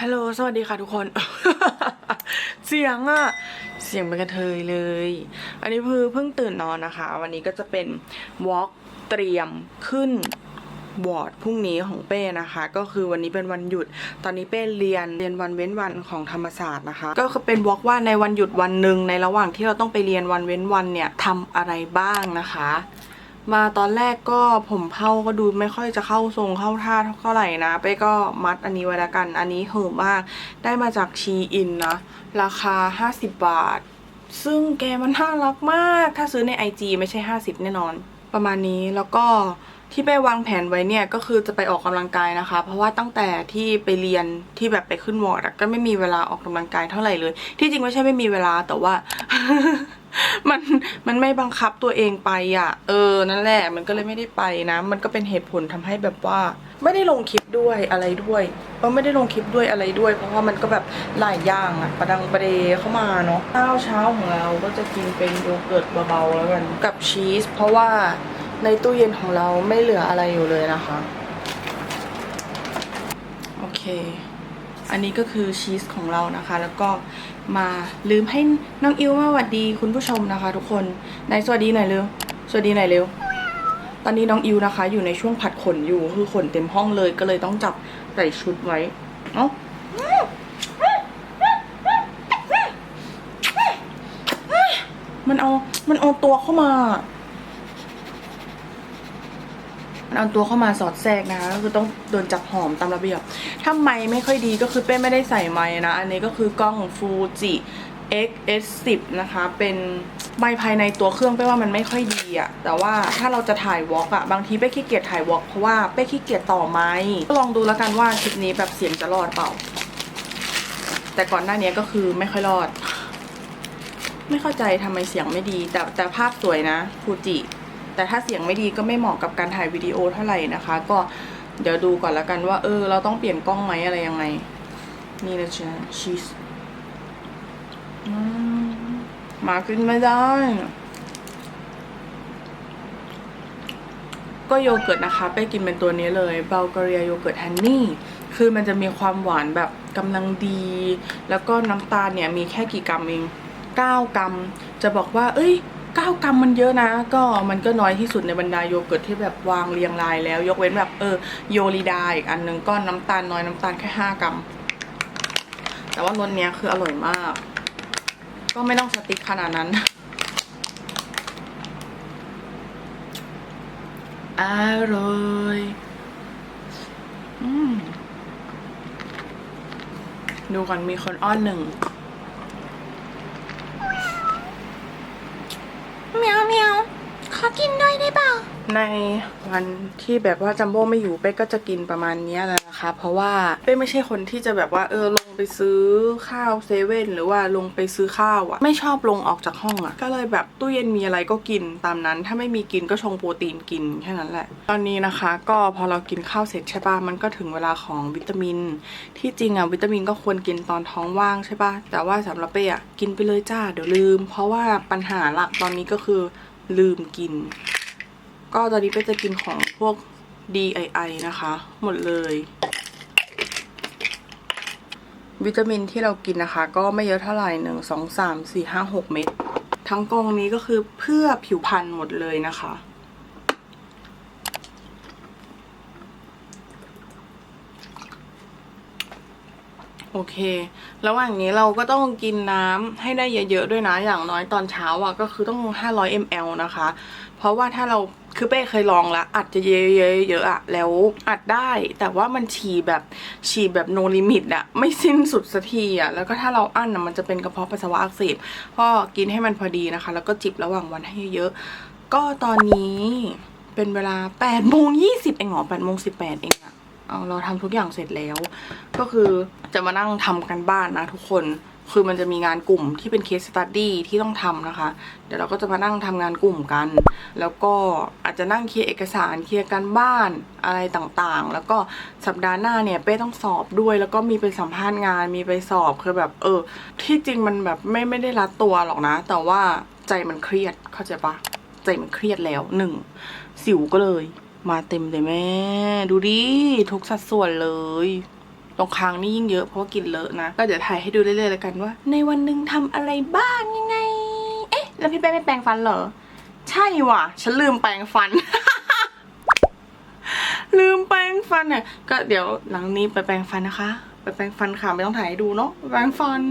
ฮัลโหล สวัสดีค่ะทุกคน เสียงอะเสียงเป็นกระเทยเลย อันนี้คือเพิ่งตื่นนอนนะคะ วันนี้ก็จะเป็นวอล์กเตรียมขึ้นวอร์ดพรุ่งนี้ของเป้นะคะ ก็คือวันนี้เป็นวันหยุด ตอนนี้เป้เรียนเรียนวันเว้นวันของธรรมศาสตร์นะคะ ก็คือเป็นวอล์กว่าในวันหยุดวันหนึ่งในระหว่างที่เราต้องไปเรียนวันเว้นวันเนี่ยทำอะไรบ้างนะคะ มาตอนแรกก็ผมเผ้าก็ดูไม่ค่อยจะเข้าทรงเข้าท่าเท่าไหร่นะเป้ก็มัดอันนี้ไว้ละกัน อันนี้เหิมมาก ได้มาจากชีอินนะ ราคา 50 บาท ซึ่งแกมันน่ารักมาก ถ้าซื้อใน IG ไม่ใช่ 50 แน่นอน ประมาณนี้แล้วก็ที่ไปวางแผนไว้เนี่ยก็คือจะไปออกกำลังกายนะคะ เพราะว่าตั้งแต่ที่ไปเรียนที่แบบไปขึ้นวอร์ดก็ไม่มีเวลาออกกำลังกายเท่าไหร่เลย ที่จริงไม่ใช่ไม่มีเวลาแต่ว่า มันมันไม่บังคับตัวเองไปอะ เออ นั่นแหละ มันก็เลยไม่ได้ไปนะ มันก็เป็นเหตุผลทำให้แบบว่า ไม่ได้ลงคลิปด้วยอะไรด้วยเออไม่ได้ลงคลิปด้วยอะไรด้วย เพราะว่ามันก็แบบหลายอย่างอะ ประดังประเดเข้ามาเนาะข้าวเช้าของเราก็จะกินเป็นโยเกิร์ตเบาๆแล้วกันกับชีส เพราะว่าในตู้เย็นของเราไม่เหลืออะไรอยู่เลยนะคะ โอเค อันนี้ก็คือชีสของเรานะคะ แล้วก็มาลืมให้น้องอิวมาสวัสดีคุณผู้ชมนะคะ ทุกคนไหนสวัสดีหน่อยเร็วสวัสดีหน่อยเร็ว ตอนนี้น้องอิวนะคะ อยู่ในช่วงผัดขนอยู่คือขนเต็มห้องเลยก็เลยต้องจับใส่ชุดไว้เอ้ามันเอา มันเอาตัวเข้ามา มัน เอาตัวเข้ามาสอดแทรกนะคะก็คือต้องโดนจับหอมตามระเบียบ ถ้าไม้ไม่ค่อยดีก็คือเป้ไม่ได้ใส่ไม้นะ อันนี้ก็คือกล้องฟูจิ XS10 นะคะ เป็นไม้ภายในตัวเครื่องเป้ว่ามันไม่ค่อยดีอะแต่ว่าถ้าเราจะถ่ายวอล์กอะบางทีเป้ขี้เกียจถ่ายวอล์กเพราะว่าเป้ขี้เกียจต่อไม้ก็ลองดูแล้วกันว่าคลิปนี้แบบเสียงจะรอดเปล่า แต่ก่อนหน้านี้ก็คือไม่ค่อยรอด ไม่เข้าใจทำไมเสียงไม่ดี แต่แต่ภาพสวยนะฟูจิ แต่ถ้าเสียงไม่ดีก็ไม่เหมาะกับการถ่ายวิดีโอเท่าไหร่นะคะ ก็เดี๋ยวดูก่อนล้วกันว่า เออ เราต้องเปลี่ยนกล้องไหมอะไรยังไง นี่นะจ๊ะชีสอืมมากินไม่ได้ ก็โยเกิร์ตนะคะ ไปกินเป็นตัวนี้เลยเบลกเรียโยเกิร์ตฮันนี่คือมันจะมีความหวานแบบกำลังดี แล้วก็น้ำตาลเนี่ยมีแค่กี่กรัมเอง 9 กรัม จะบอกว่า เอ้ย 9 กรัมมันเยอะนะ ก็มันก็น้อยที่สุดในบรรดาโยเกิร์ตที่แบบวางเรียงรายแล้ว ยกเว้นแบบเออโยลิดาอีกอันหนึงก็น้ำตาลน้อยน้ำตาลแค่ 5 กรัม แต่ว่ารสเนี้ยคืออร่อยมาก ก็ไม่ต้องสติ๊กขนาดนั้นอร่อยอดูก่อนมีคนอ้อนหนึ่ง เมียวเมียวขอกินด้วยได้เปล่า ในวันที่แบบว่าจัมโบ้ไม่อยู่เป้ก็จะกินประมาณนี้แหละนะคะ เพราะว่าเป้ไม่ใช่คนที่จะแบบว่าเออลงไปซื้อข้าวเซเว่นหรือว่าลงไปซื้อข้าวอะไม่ชอบลงออกจากห้องอะก็เลยแบบตู้เย็นมีอะไรก็กินตามนั้น ถ้าไม่มีกินก็ชงโปรตีนกินแค่นั้นแหละ ตอนนี้นะคะ ก็พอเรากินข้าวเสร็จใช่ปะมันก็ถึงเวลาของวิตามิน ที่จริงอะวิตามินก็ควรกินตอนท้องว่างใช่ปะแต่ว่าสำหรับเป้อะกินไปเลยจ้าเดี๋ยวลืม เพราะว่าปัญหาหลักตอนนี้ก็คือลืมกิน ก็ตอนนี้ก็จะกินของพวก DII นะคะ หมดเลย วิตามินที่เรากินนะคะ ก็ไม่เยอะเท่าไหร่หนึ่งสองสามสี่ห้าหกเม็ดทั้งกองนี้ก็คือเพื่อผิวพรรณหมดเลยนะคะ โอเค ระหว่างนี้เราก็ต้องกินน้ำให้ได้เยอะๆด้วยนะ อย่างน้อยตอนเช้าอะก็คือต้อง 500 ml นะคะ เพราะว่าถ้าเรา คือเป้เคยลองแล้วอัดจะเยอะๆเยอะอะแล้วอัดได้แต่ว่ามันฉี่แบบฉี่แบบโนลิมิตอะไม่สิ้นสุดสักทีอะแล้วก็ถ้าเราอั้นอะมันจะเป็นกระเพาะปัสสาวะอักเสบก็กินให้มันพอดีนะคะ แล้วก็จิบระหว่างวันให้เยอะๆก็ตอนนี้เป็นเวลา8โมง20เองหรอ8โมง18เองอะเอาเราทำทุกอย่างเสร็จแล้ว ก็คือจะมานั่งทำกันบ้านนะทุกคน คือมันจะมีงานกลุ่มที่เป็นเคสสตัดดี้ที่ต้องทำนะคะ เดี๋ยวเราก็จะมานั่งทำงานกลุ่มกัน แล้วก็อาจจะนั่งเคลียร์เอกสารเคลียร์การบ้านอะไรต่างๆ แล้วก็สัปดาห์หน้าเนี่ยเป้ต้องสอบด้วย แล้วก็มีไปสัมภาษณ์งานมีไปสอบคือแบบเออ ที่จริงมันแบบไม่ไม่ได้รัดตัวหรอกนะ แต่ว่าใจมันเครียดเข้าใจปะใจมันเครียดแล้วหนึ่งสิวก็เลย มาเต็มเลยแม่ ดูดิทุกสัดส่วนเลย ตรงคางนี่ยิ่งเยอะเพราะว่ากินเลอะนะ ก็เดี๋ยวถ่ายให้ดูเรื่อยๆแล้วกันว่า ในวันหนึ่งทำอะไรบ้างยังไง เอ๊ะ แล้วพี่แป้ไม่แปรงฟันเหรอ ใช่ว่ะ ฉันลืมแปรงฟัน ลืมแปรงฟันเนี่ยก็เดี๋ยวหลังนี้ไปแปรงฟันนะคะ ไปแปรงฟันค่ะไม่ต้องถ่ายให้ดูเนาะแปรงฟัน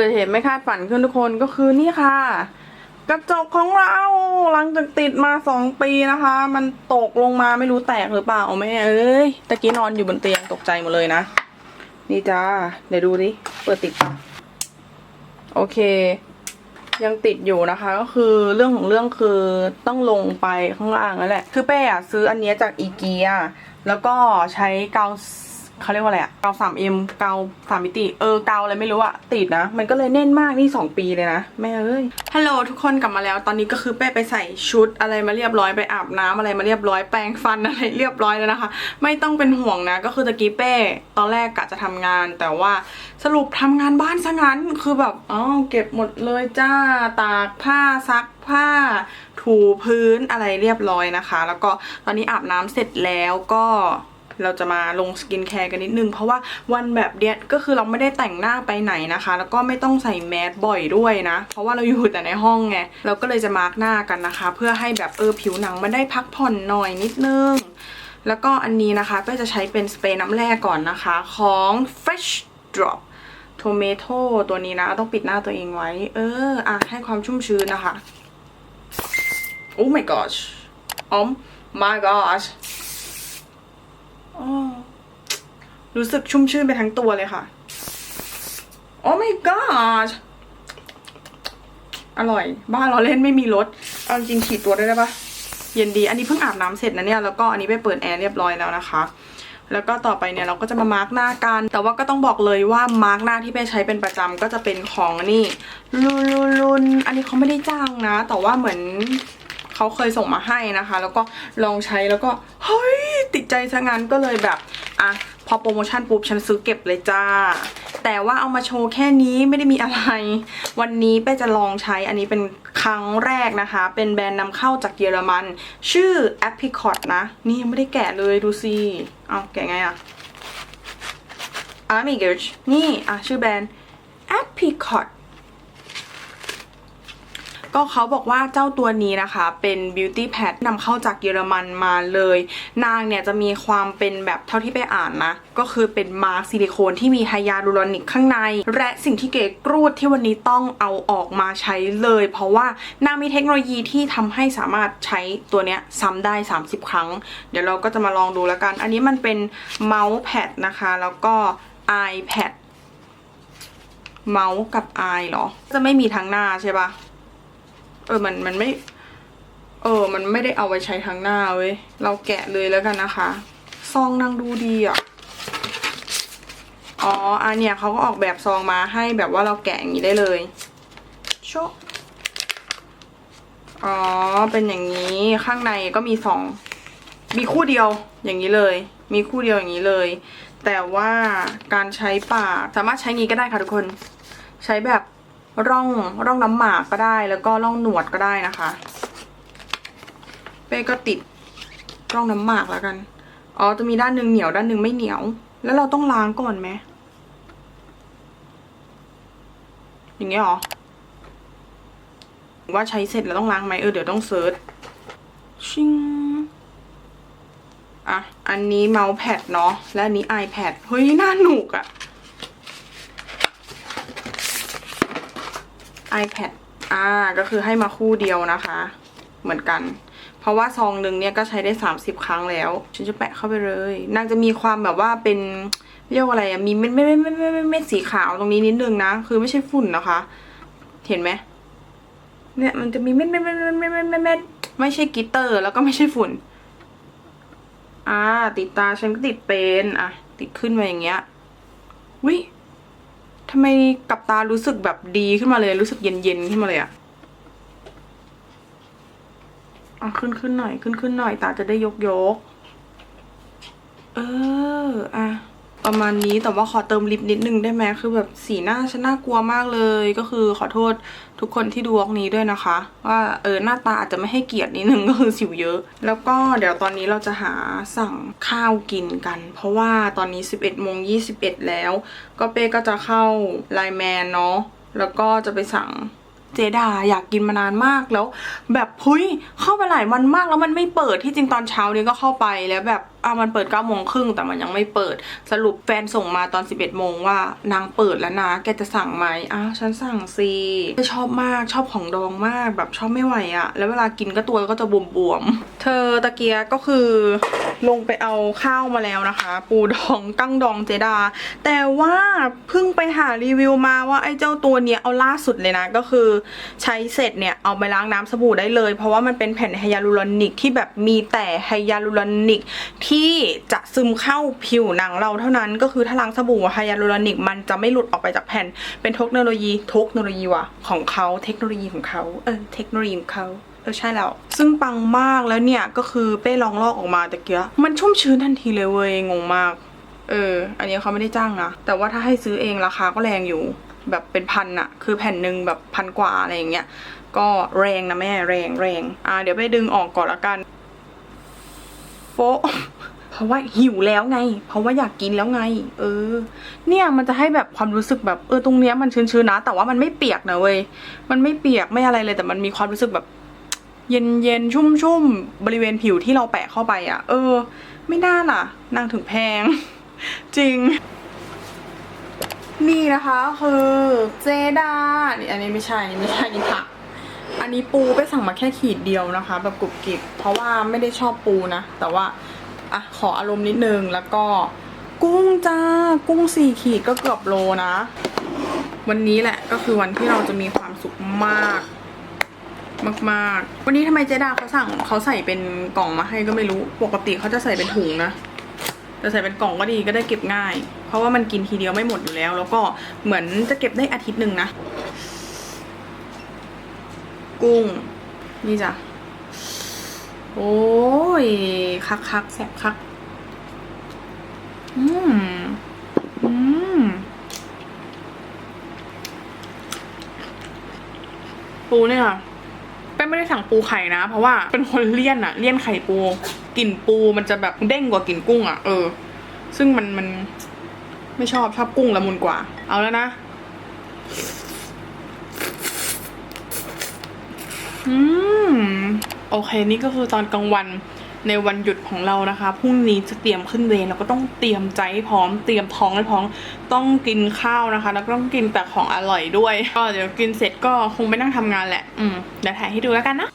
กิดเหตุไม่คาดฝันขึ้นทุกคนก็คือนี่ค่ะ กระจกของเราหลังจากติดมาสองปีนะคะ มันตกลงมาไม่รู้แตกหรือเปล่าแม่เอ้ยตะกี้นอนอยู่บนเตียงตกใจหมดเลยนะ นี่จ้าเดี๋ยวดูดิเปิดติดปะโอเค ยังติดอยู่นะคะ ก็คือเรื่องของเรื่องคือต้องลงไปข้างล่างนั่นแหละ คือเป้อะซื้ออันนี้จากอีเกียแล้วก็ใช้กาว เขาเรียกว่าอะไรอะเกาสามเอ็มเกาสามมิติ เออเกาอะไรไม่รู้อะติดนะ มันก็เลยแน่นมากนี่สองปีเลยนะ แม่เอ้ยฮัลโหลทุกคนกลับมาแล้ว ตอนนี้ก็คือเป้ไปใส่ชุดอะไรมาเรียบร้อยไปอาบน้ำอะไรมาเรียบร้อยแปรงฟันอะไรเรียบร้อยแล้วนะคะ ไม่ต้องเป็นห่วงนะ ก็คือตะกี้เป้ ตอนแรกกะจะทำงาน แต่ว่าสรุปทำงานบ้านซะงั้นคือแบบอ๋อเก็บหมดเลยจ้าตากผ้าซักผ้าถูพื้นอะไรเรียบร้อยนะคะ แล้วก็ตอนนี้อาบน้ำเสร็จแล้วก็ เราจะมาลงสกินแคร์กันนิดนึง เพราะว่าวันแบบเนี้ยก็คือเราไม่ได้แต่งหน้าไปไหนนะคะ แล้วก็ไม่ต้องใส่แมสบ่อยด้วยนะ เพราะว่าเราอยู่แต่ในห้องไง เราก็เลยจะมาร์กหน้ากันนะคะ เพื่อให้แบบเออผิวหนังมันได้พักผ่อนหน่อยนิดนึง แล้วก็อันนี้นะคะก็จะใช้เป็นสเปรย์น้ำแร่ก่อนนะคะของ Fresh Drop Tomato ตัวนี้นะ ต้องปิดหน้าตัวเองไว้ เออ อะ ให้ความชุ่มชื้นนะคะ Oh my gosh Oh my gosh รู้สึกชุ่มชื่นไปทั้งตัวเลยค่ะ Oh my gosh อร่อย บ้าเราเล่นไม่มีรสเอาจริงฉีดตัวได้ได้ปะเย็นดี อันนี้เพิ่งอาบน้ำเสร็จนะเนี่ย แล้วก็อันนี้ไปเปิดแอร์เรียบร้อยแล้วนะคะ แล้วก็ต่อไปเนี่ยเราก็จะมามาร์กหน้ากัน แต่ว่าก็ต้องบอกเลยว่ามาร์กหน้าที่ไปใช้เป็นประจำก็จะเป็นของนี่ลุนลุนลุนอันนี้เขาไม่ได้จ้างนะ แต่ว่าเหมือน เขาเคยส่งมาให้นะคะ แล้วก็ลองใช้แล้วก็เฮ้ยติดใจซะงั้นก็เลยแบบอะพอโปรโมชั่นปุ๊บฉันซื้อเก็บเลยจ้า แต่ว่าเอามาโชว์แค่นี้ไม่ได้มีอะไร วันนี้เป้จะลองใช้อันนี้เป็นครั้งแรกนะคะ เป็นแบรนด์นำเข้าจากเยอรมัน ชื่อ Apricot นะ นี่ยังไม่ได้แกะเลยดูสิเอาแกะไงอะ a m i g e r นี่อะชื่อแบรนด์ Apricot ก็เขาบอกว่าเจ้าตัวนี้นะคะเป็น beauty pad นำเข้าจากเยอรมันมาเลย นางเนี่ยจะมีความเป็นแบบเท่าที่ไปอ่านนะ ก็คือเป็นมาร์ซิลิโคนที่มีไฮยาลูรอนิกข้างใน และสิ่งที่เก๋กรูดที่วันนี้ต้องเอาออกมาใช้เลย เพราะว่านางมีเทคโนโลยีที่ทำให้สามารถใช้ตัวเนี้ยซ้ำได้ 30 ครั้ง เดี๋ยวเราก็จะมาลองดูแล้วกัน อันนี้มันเป็นเมาส์แพดนะคะ แล้วก็ iPad เมาส์กับ i เหรอ จะไม่มีทั้งหน้าใช่ปะ ออมันมันไม่ เออ มันไม่ได้เอาไว้ใช้ทั้งหน้าเว้ย เราแกะเลยแล้วกันนะคะ ซองนางดูดีอะ อ๋อ อันเนี้ยเขาก็ออกแบบซองมาให้แบบว่าเราแกะอย่างนี้ได้เลยโชอ๋อ เป็นอย่างนี้ข้างในก็มีสอง มีคู่เดียวอย่างนี้เลย มีคู่เดียวอย่างนี้เลย แต่ว่าการใช้ปากสามารถใช้งี้ก็ได้ค่ะทุกคน ใช้แบบ ร่องร่องน้ำหมากก็ได้ แล้วก็ร่องหนวดก็ได้นะคะ เป้ก็ติดร่องน้ำหมากแล้วกัน อ๋อจะมีด้านหนึ่งเหนียวด้านหนึ่งไม่เหนียว แล้วเราต้องล้างก่อนไหมอย่างเงี้ยเหรอว่าใช้เสร็จแล้วต้องล้างไหมเออเดี๋ยวต้องเซิร์ชชิงอะอันนี้เมาส์แพดเนาะและอันนี้ iPad เฮ้ยน่าหนุกอะ iPad อ่าก็คือให้มาคู่เดียวนะคะ เหมือนกัน เพราะว่าซองหนึ่งเนี่ยก็ใช้ได้ 30 ครั้งแล้ว ฉันจะแปะเข้าไปเลย นางจะมีความแบบว่าเป็นเรียกว่าอะไรอะมีเม็ดเม็ดเม็ดเม็ดเม็ดเม็ดเม็ดสีขาวตรงนี้นิดนึงนะ คือไม่ใช่ฝุ่นนะคะ เห็นไหมเนี่ยมันจะมีเม็ดเม็ดเม็ดเม็ดเม็ดเม็ดเม็ดไม่ใช่กิตเตอร์ แล้วก็ไม่ใช่ฝุ่น อ่า ติดตาฉันก็ติดเป็น อะ ติดขึ้นมาอย่างเงี้ยวิ ทำไมกับตารู้สึกแบบดีขึ้นมาเลยรู้สึกเย็นเย็นขึ้นมาเลยอะอะขึ้นขึ้นหน่อย ขึ้นขึ้นหน่อย ตาจะได้ยกยก เออ อะ ประมาณนี้แต่ว่าขอเติมลิปนิดนึงได้ไหมคือแบบสีหน้าฉันน่ากลัวมากเลย ก็คือขอโทษทุกคนที่ดูวอกนี้ด้วยนะคะ ว่าเออหน้าตาอาจจะไม่ให้เกียรตินิดนึงก็คือสิวเยอะ แล้วก็เดี๋ยวตอนนี้เราจะหาสั่งข้าวกินกัน เพราะว่าตอนนี้ 11โมง21 แล้ว ก็เป้ก็จะเข้าไลแมนเนาะแล้วก็จะไปสั่งเจดาอยากกินมานานมากแล้ว แบบเฮ้ยเข้าไปหลายวันมากแล้วมันไม่เปิดที่จริงตอนเช้านี้ก็เข้าไปแล้วแบบ อะมันเปิด9ก้าโมงครึ่งแต่มันยังไม่เปิด สรุปแฟนส่งมาตอน 11โมงว่านางเปิดแล้วนะ แกจะสั่งไหมอ้าวฉันสั่งสิชอบมากชอบของดองมากแบบชอบไม่ไหวอะแล้วเวลากินก็ตัวก็จะบวมๆ เธอตะเกียก็คือลงไปเอาข้าวมาแล้วนะคะ ปูดองกั้งดองเจดา แต่ว่าเพิ่งไปหารีวิวมาว่าไอ้เจ้าตัวเนี้ยเอาล่าสุดเลยนะก็คือ ใช้เสร็จเนี่ยเอาไปล้างน้ำสบู่ได้เลย เพราะว่ามันเป็นแผ่นไฮยาลูรอนิกที่แบบมีแต่ไฮยาลูรอนิกทที่จะซึมเข้าผิวหนังเราเท่านั้นก็คือถ้าล้างสบู่ไฮยาลูรอนิก มันจะไม่หลุดออกไปจากแผ่น เป็นเทคโนโลยีเทคโนโลยีว่ะของเขาเทคโนโลยีของเขาเออเทคโนโลยีของเขาเออใช่แล้วซึ่งปังมากแล้วเนี่ยก็คือเป้ลองลอกออกมาตะเกียมันชุ่มชื้นทันทีเลยเว้ยงงมาก เออ อันนี้เขาไม่ได้จ้างนะแต่ว่าถ้าให้ซื้อเองราคาก็แรงอยู่แบบเป็นพันอะคือแผ่นหนึ่งแบบพันกว่าอะไรอย่างเงี้ยก็แรงนะแม่แรงแรงอ่าเดี๋ยวไปดึงออกก่อนละกัน โฟะเพราะว่าหิวแล้วไง เพราะว่าอยากกินแล้วไง เออ เนี่ยมันจะให้แบบความรู้สึกแบบเออตรงเนี้ยมันชื้นๆนะ แต่ว่ามันไม่เปียกนะเว้ย มันไม่เปียกไม่อะไรเลย แต่มันมีความรู้สึกแบบ เย็นเย็นชุ่มชุ่มบริเวณผิวที่เราแปะเข้าไปอะ่ะ เออ ไม่น่าล่ะนางถึงแพง จริง นี่นะคะคือเจดาอันนี้ไม่ใช่อันนี้ไม่ใช่นี่ผัก อันนี้ปูไปสั่งมาแค่ขีดเดียวนะคะ แบบกรุบกริบเพราะว่าไม่ได้ชอบปูนะ แต่ว่าอะขออารมณ์นิดนึงแล้วก็กุ้งจ้า กุ้งสี่ขีดก็เกือบโลนะ วันนี้แหละก็คือวันที่เราจะมีความสุขมาก มากๆ วันนี้ทำไมเจดาเขาสั่งเขาใส่เป็นกล่องมาให้ก็ไม่รู้ ปกติเขาจะใส่เป็นถุงนะแต่ใส่เป็นกล่องก็ดีก็ได้เก็บง่าย เพราะว่ามันกินทีเดียวไม่หมดอยู่แล้ว แล้วก็เหมือนจะเก็บได้อาทิตย์หนึ่งนะ กุ้ง นี่จ้ะ โอ้ย คักคักๆแสบคัก อืม อืม ปูเนี่ยเป็นไม่ได้สั่งปูไข่นะ เพราะว่าเป็นคนเลี่ยนอะเลี่ยนไข่ปูกลิ่นปูมันจะแบบเด้งกว่ากลิ่นกุ้งอะเออ ซึ่งมันมันไม่ชอบชอบกุ้งละมุนกว่า เอาแล้วนะ อืม โอเค นี่ก็คือตอนกลางวันในวันหยุดของเรานะคะ พรุ่งนี้จะเตรียมขึ้นเวรเราก็ต้องเตรียมใจให้พร้อม เตรียมท้องให้พร้อม ต้องกินข้าวนะคะ แล้วก็ต้องกินแต่ของอร่อยด้วย ก็เดี๋ยวกินเสร็จก็คงไปนั่งทำงานแหละ อืม เดี๋ยวถ่ายให้ดูแล้วกันนะ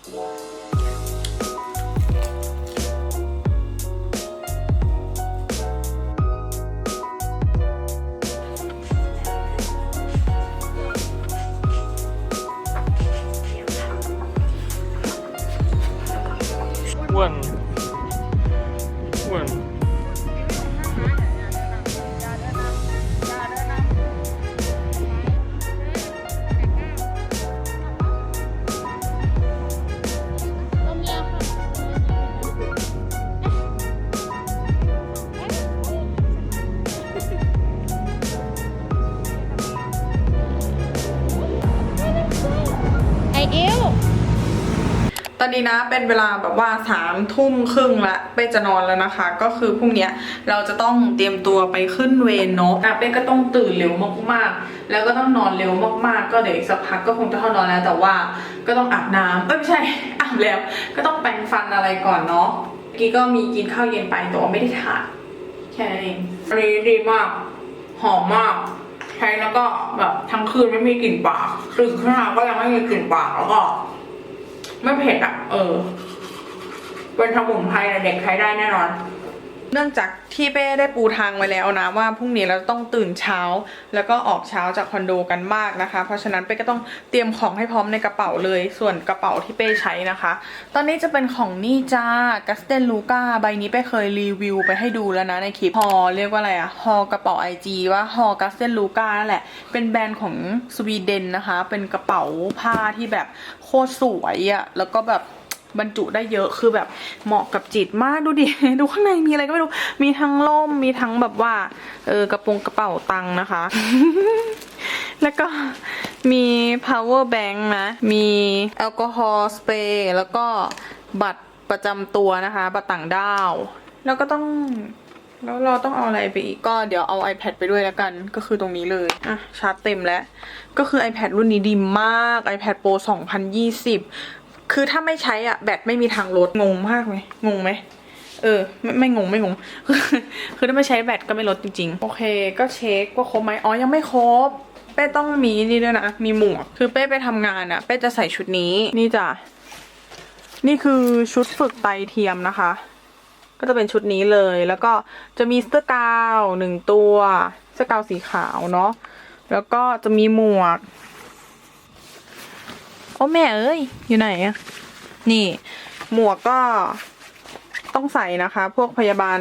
อนนี้นะเป็นเวลาแบบว่าสามทุ่มครึ่งละเป้จะนอนแล้วนะคะ ก็คือพรุ่งเนี้ยเราจะต้องเตรียมตัวไปขึ้นเวรเนาะอะเป้ก็ต้องตื่นเร็วมากๆ แล้วก็ต้องนอนเร็วมากๆ ก็เดี๋ยวอีกสักพักก็คงจะเข้านอนแล้วแต่ว่าก็ต้องอาบน้ำเอ้ยไม่ใช่อาบแล้ว ก็ต้องแปรงฟันอะไรก่อนเนาะเมื่อกี้ก็มีกินข้าวเย็นไปแต่ว่าไม่ได้ทานแค่นั้นเองอันนี้ดีมากหอมมากใช้แล้วก็แบบทั้งคืนไม่มีกลิ่นปากตื่นขึ้นมาก็ยังไม่มีกลิ่นปากแล้วก็ ไม่เผ็ดอะ เออ เป็นสมุนไพรเด็กใช้ได้แน่นอน เนื่องจากที่เป้ได้ปูทางไว้แล้วนะว่าพรุ่งนี้เราต้องตื่นเช้า แล้วก็ออกเช้าจากคอนโดกันมากนะคะ เพราะฉะนั้นเป้ก็ต้องเตรียมของให้พร้อมในกระเป๋าเลย ส่วนกระเป๋าที่เป้ใช้นะคะ ตอนนี้จะเป็นของนี่จ้ากัสเตนลูกาใบนี้เป้เคยรีวิวไปให้ดูแล้วนะในคลิปฮอเรียกว่าอะไรอะฮอกระเป๋า IG ว่าฮอกัสเตนลูกานั่นแหละ เป็นแบรนด์ของสวีเดนนะคะ เป็นกระเป๋าผ้าที่แบบโคตรสวยอะแล้วก็แบบ บรรจุได้เยอะคือแบบเหมาะกับจิตมากดูดิ ดูข้างในมีอะไรก็ไม่รู้ มีทั้งล่มมีทั้งแบบว่า เออกระโปรงกระเป๋าตังค์นะคะ แล้วก็มี power bank นะ มีแอลกอฮอล์สเปรย์แล้วก็บัตรประจำตัวนะคะ บัตรต่างด้าว แล้วก็ต้องแล้วเราต้องเอาอะไรไปอีก ก็เดี๋ยวเอา iPad ไปด้วยแล้วกัน ก็คือตรงนี้เลย อะ ชาร์จเต็มแล้ว ก็คือ iPad รุ่นนี้ดีมาก iPad Pro 2020 คือถ้าไม่ใช้อะแบตไม่มีทางลดงงมากไหมงงไหมเออไม่ไม่งงไม่งง คือถ้าไม่ใช้แบตก็ไม่ลดจริงๆ โอเค ก็เช็คว่าครบไหมอ๋อยังไม่ครบเป้ต้องมีนี่ด้วยนะมีหมวก คือเป้ไปทำงานอะเป้จะใส่ชุดนี้นี่จ้ะนี่คือชุดฝึกไตเทียมนะคะ ก็จะเป็นชุดนี้เลยแล้วก็จะมีเสื้อกาวหนึ่งตัว เสื้อกาวสีขาวเนาะแล้วก็จะมีหมวก โอ้แม่เอ้ย อยู่ไหนอะนี่ หมวกก็ต้องใส่นะคะ พวกพยาบาล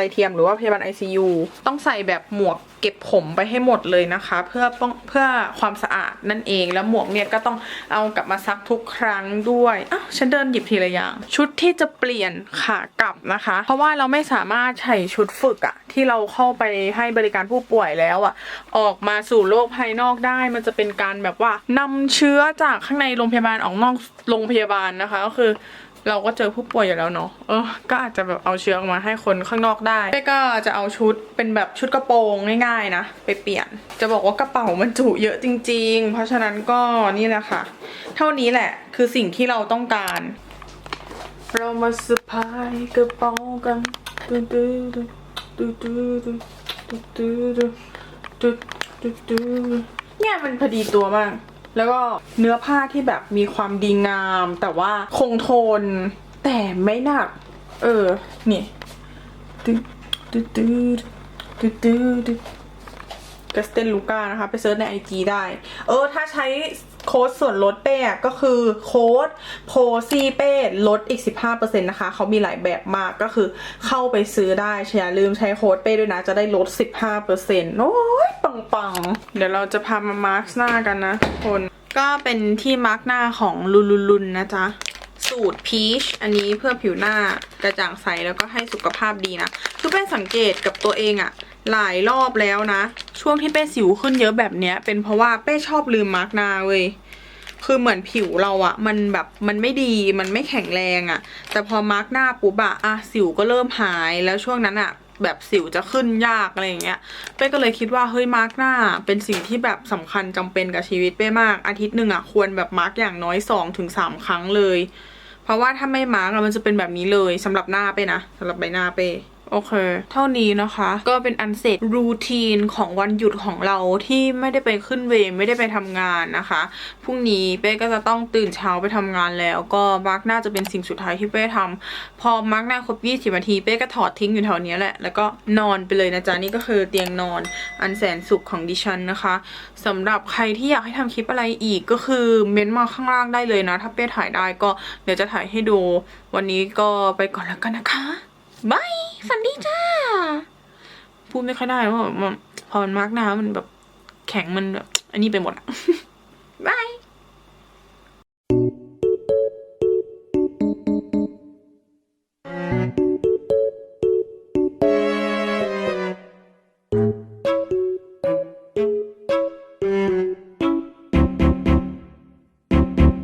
ไตเทียมหรือว่าพยาบาล ICU ต้องใส่แบบหมวกเก็บผมไปให้หมดเลยนะคะ เพื่อป้องเพื่อความสะอาดนั่นเองแล้วหมวกเนี่ยก็ต้องเอากลับมาซักทุกครั้งด้วยอ้าวฉันเดินหยิบทีละอย่าง ชุดที่จะเปลี่ยนขากลับนะคะ เพราะว่าเราไม่สามารถใส่ชุดฝึกอะที่เราเข้าไปให้บริการผู้ป่วยแล้วอะออกมาสู่โลกภายนอกได้ มันจะเป็นการแบบว่านำเชื้อจากข้างในโรงพยาบาลออกนอกโรงพยาบาลนะคะก็คือ เราก็เจอผู้ป่วยอยู่แล้วเนาะ เออ ก็อาจจะแบบเอาเชื้อออกมาให้คนข้างนอกได้เป้ก็จะเอาชุดเป็นแบบชุดกระโปรงง่ายๆนะ ไปเปลี่ยน จะบอกว่ากระเป๋ามันจุเยอะจริง ๆ เพราะฉะนั้นก็นี่แหละค่ะ เท่านี้แหละคือสิ่งที่เราต้องการ เรามาสะพายกระเป๋ากันดูดูดูดูดูดูดูดูดูดูดูดูเนี่ยมันพอดีตัวมาก แล้วก็เนื้อผ้าที่แบบมีความดีงาม แต่ว่าคงทน แต่ไม่หนัก เออ นี่ดูดูดูดูดูดู กัสเตนลูกานะคะ ไปเซิร์ชในไอจได้ เออ ถ้าใช้โค้ดส่วนลดเป้อะก็คือโค้ดโพซีเป้ลดอีก 15%นะคะ เขามีหลายแบบมากก็คือเข้าไปซื้อได้อย่าลืมใช้โค้ดเป้ด้วยนะ จะได้ลด 15%โอ้ยปังๆเดี๋ยวเราจะพามามาร์คหน้ากันนะทุกคน ก็เป็นที่มาร์คหน้าของลุลุลุนนะจ๊ะ สูตรพีชอันนี้เพื่อผิวหน้ากระจ่างใสแล้วก็ให้สุขภาพดีนะ คือเป้สังเกตกับตัวเองอะหลายรอบแล้วนะ ช่วงที่เป้สิวขึ้นเยอะแบบเนี้ย เป็นเพราะว่าเป้ชอบลืมมาร์กหน้าเว้ยคือเหมือนผิวเราอะมันแบบมันไม่ดีมันไม่แข็งแรงอะแต่พอมาร์กหน้าปุ๊บอะอะสิวก็เริ่มหายแล้วช่วงนั้นอะแบบสิวจะขึ้นยากอะไรอย่างเงี้ย เป้ก็เลยคิดว่าเฮ้ยมาร์กหน้า เป็นสิ่งที่แบบสำคัญจำเป็นกับชีวิตเป้มากอาทิตย์หนึ่งอะควรแบบมาร์กอย่างน้อยสองถึงสามครั้งเลย เพราะว่าถ้าไม่มาร์กมันจะเป็นแบบนี้เลยสำหรับหน้าเป้นะสำหรับใบหน้าเป้ โอเค เท่านี้นะคะ ก็เป็นอันเสร็จรูทีนของวันหยุดของเราที่ไม่ได้ไปขึ้นเวรไม่ได้ไปทำงานนะคะพรุ่งนี้เป้ก็จะต้องตื่นเช้าไปทำงานแล้ว ก็มาร์กหน้าจะเป็นสิ่งสุดท้ายที่เป้ทำพอมาร์กหน้าครบ 20นาทีเป้ก็ถอดทิ้งอยู่แถวนี้แหละ แล้วก็นอนไปเลยนะจ๊ะนี่ก็คือเตียงนอนอันแสนสุขของดิฉันนะคะสำหรับใครที่อยากให้ทำคลิปอะไรอีกก็คือเม้นต์มาข้างล่างได้เลยนะ ถ้าเป้ถ่ายได้ก็เดี๋ยวจะถ่ายให้ดู วันนี้ก็ไปก่อนแล้วกันนะคะ บายฝันดีจ้า พูดไม่ค่อยได้เพราะว่ามันพอมันมาร์กหน้ามันแบบแข็งมันแบบอันนี้ไปหมดอะ